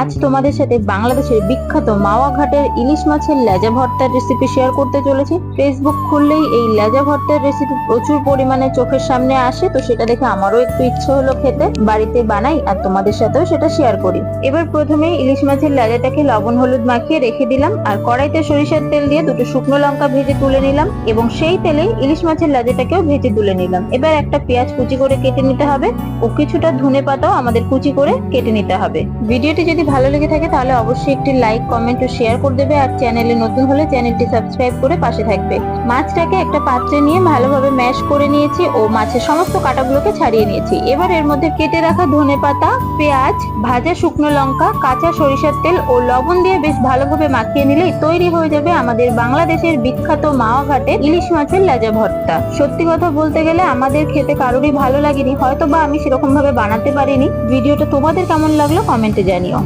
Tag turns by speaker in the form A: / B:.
A: আজ তোমাদের সাথে বাংলাদেশের বিখ্যাত মাওয়া ঘাটের ইলিশ মাছের লেজা ভর্তার রেসিপি শেয়ার করতে চলেছি। ফেসবুক খুললেই এই লেজা ভর্তার রেসিপি প্রচুর পরিমাণে চোখের সামনে আসে, তো সেটা দেখে আমারও একটু ইচ্ছে হলো খেতে। বাড়িতে বানাই আর তোমাদের সাথেও সেটা শেয়ার করি। এবার প্রথমে ইলিশ মাছের লেজাটাকে লবণ, হলুদ মাখিয়ে রেখে দিলাম আর কড়াইতে সরিষার তেল দিয়ে দুটো শুকনো লঙ্কা ভেজে তুলে নিলাম এবং সেই তেলে ইলিশ মাছের লেজাটাকেও ভেজে তুলে নিলাম। এবার একটা পেঁয়াজ কুচি করে কেটে নিতে হবে ও কিছুটা ধনে পাতাও আমাদের কুচি করে কেটে নিতে হবে। ভিডিওটি যদি ভালো লেগে থাকে তাহলে অবশ্যই একটি লাইক কমেন্ট ও শেয়ার করে দেবে আর চ্যানেলে নতুন হলে চ্যানেলটি সাবস্ক্রাইব করে পাশে থাকবে। মাছটাকে একটা পাত্রে নিয়ে ভালোভাবে ম্যাশ করে নিয়েছি ও মাছের সমস্ত কাটাগুলোকে ছাড়িয়ে নিয়েছি। এবার এর মধ্যে কেটে রাখা ধনে পাতা পেঁয়াজ, ভাজা শুকনো লঙ্কা, কাঁচা সরিষার তেল ও লবণ দিয়ে বেশ ভালোভাবে মাখিয়ে নিলেই তৈরি হয়ে যাবে আমাদের বাংলাদেশের বিখ্যাত মাওয়া ঘাটে ইলিশ মাছের লেজা ভর্তা। সত্যি কথা বলতে গেলে আমাদের খেতে কারোরই ভালো লাগেনি হয়তো বা আমি সেরকম ভাবে বানাতে পারিনি। ভিডিওটা তোমাদের কেমন লাগল কমেন্টে জানিও।